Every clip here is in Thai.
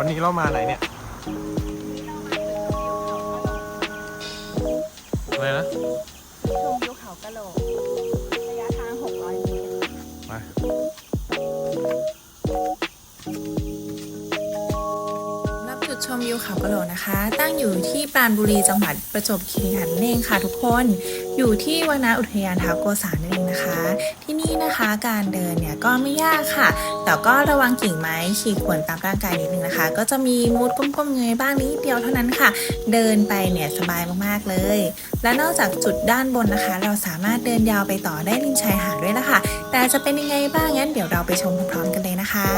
วันนี้เรามาไหนเนี่ยอะไรนะชมวิวเขากะโหลกระยะทาง 600 เมตรไปรับจุดชมวิวเขากะโหลกนะคะ ตั้งอยู่ที่ปราณบุรีจังหวัดประจวบคีรีขันธ์นั่นเองค่ะทุกคน อยู่ที่วนาอุทยานท้าวโกษานั่นเองนะคะ นะคะ การเดินเนี่ยก็ไม่ยากค่ะ แต่ก็ระวังกิ่งไม้ขีดข่วนตามร่างกายนิดนึงนะคะ ก็จะมีมุดก้มๆเงยบ้างนิดเดียวเท่านั้นค่ะ เดินไปเนี่ยสบายมากๆเลย และนอกจากจุดด้านบนนะคะ เราสามารถเดินยาวไปต่อได้ริมชายหาดด้วยละค่ะ แต่จะเป็นยังไงบ้างงั้นเดี๋ยวเราไปชมพร้อมๆกันเลยนะคะ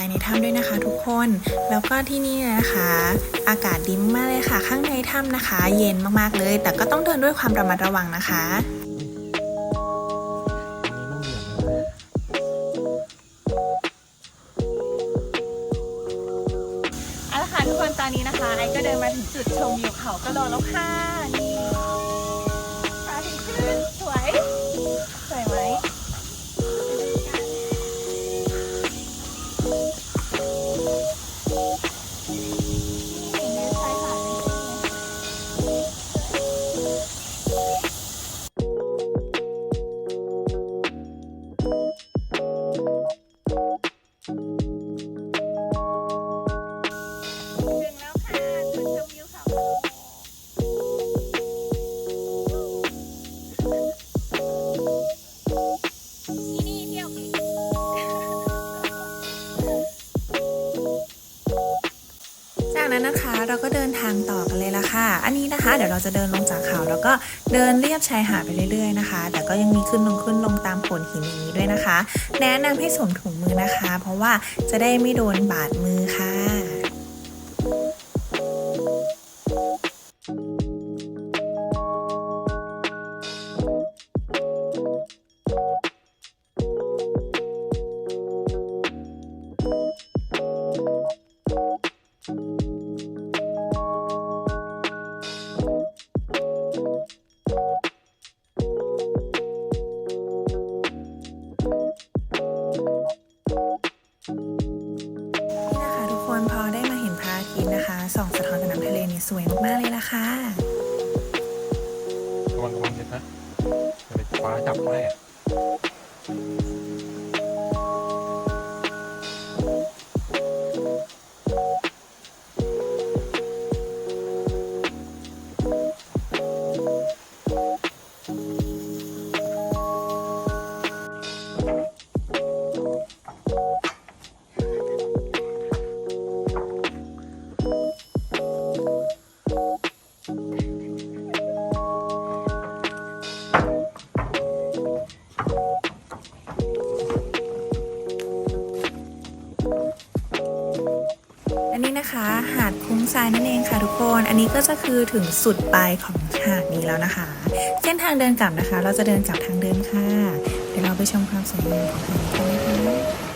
ายในถ้ำด้วยนะคะทุกคน แล้วก็ที่นี่นะคะ อากาศดีมากเลยค่ะ ข้างในถ้ำนะคะ เย็นมากๆเลย แต่ก็ต้องเดินด้วยความระมัดระวังนะคะเอาละค่ะทุกคนตอนนี้นะคะไอ้ก็เดินมาถึงจุดชมวิวเขากระโหลกแล้วค่ะนี่พระอาทิตย์ขึ้นสวย นะคะ เราก็เดินทางต่อกันเลยละค่ะ อันนี้นะคะ เดี๋ยวเราจะเดินลงจากเขา แล้วก็เดินเรียบชายหาดไปเรื่อยๆนะคะ แต่ก็ยังมีขึ้นลงขึ้นลงตามโขดหินอย่างนี้ด้วยนะคะ แนะนำให้สวมถุงมือนะคะ เพราะว่าจะได้ไม่โดนบาดมือ สวยมาก ๆ เลยล่ะค่ะ ระวังระวังเด็ดนะจะไปคว้าจับแม่ หาดคุ้งทรายนั่นเองค่ะทุกคน อันนี้ก็จะคือถึงสุดปลายของหาดนี้แล้วนะคะ เส้นทางเดินกลับนะคะ เราจะเดินกลับทางเดิมค่ะ เดี๋ยวเราไปชมความสวยงามของหาดกันนะคะ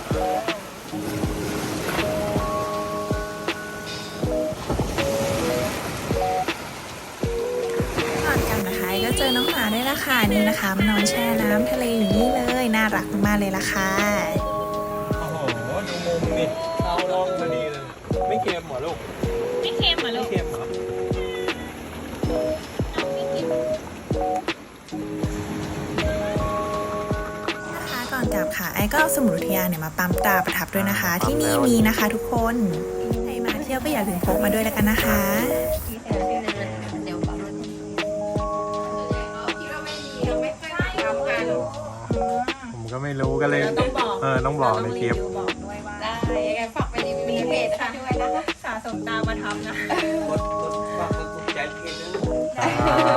ก่อนกลับนะคะก็เจอน้องหมาด้วยละค่ะนี่นะคะมานนอนแช่น้ำทะเลอยู่นี่เลย น่ารักมากเลยละค่ะ รอลูกไม่เค็มเหรอลูไม่กเค็มเหรอนะคะก่อนกลับค่ะไอ้ก็เอาสมุดอุทยานเนี่ยมาปั๊มตราประทับด้วยนะคะ ที่นี่มีนะคะทุกคนใครมาเที่ยวที่ยวก็อย่าลืมพกมาด้วยแล้วกันนะคะเดี๋ยวปั๊มผมก็ไม่รู้ก็เลยต้องบอกเออต้องบอกในคลิปบอกด้วยว่าได้ สะสมตามมาทำนะครั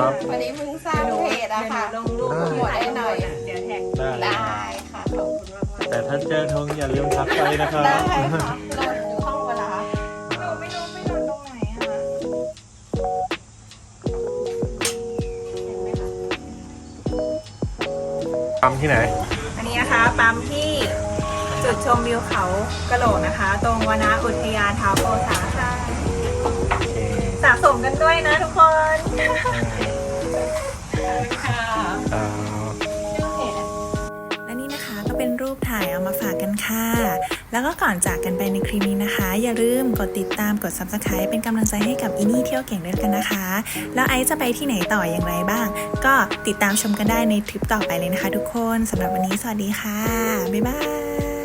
บ วันนี้เพิ่งสร้างเพจอะค่ะเดี๋ยวหนูลงรูปได้หมวดให้หน่อย เดี๋ยวแท็กได้ได้ค่ะ ขอบคุณมากมากแต่ถ้าเจอทงอย่าลืมทักไปนะครับได้ค่ะโหลดอยู่ห้องเวลาหนูไม่รู้ไม่รู้ตรงไหนอะปั๊มที่ไหน อันนี้นะคะปั๊มที่จุดชมวิวเขากระโหลกนะคะ ตรงวนาอุทยานท้าวโกสาค่ะโอเค สะสมกันด้วยนะทุกคนค่ะเอ่อชื่อเพจและนี่นะคะก็เป็นรูปถ่ายเอามาฝากกันค่ะ แล้วก็ก่อนจากกันไปในคลิปนี้นะคะ อย่าลืมกดติดตามกด subscribe เป็นกำลังใจให้กับอินี่เที่ยวเก่งด้วยกันนะคะ แล้วไอซ์จะไปที่ไหนต่ออย่างไรบ้าง ก็ติดตามชมกันได้ในทริปต่อไปเลยนะคะ ทุกคนสำหรับวันนี้สวัสดีค่ะบ๊ายบาย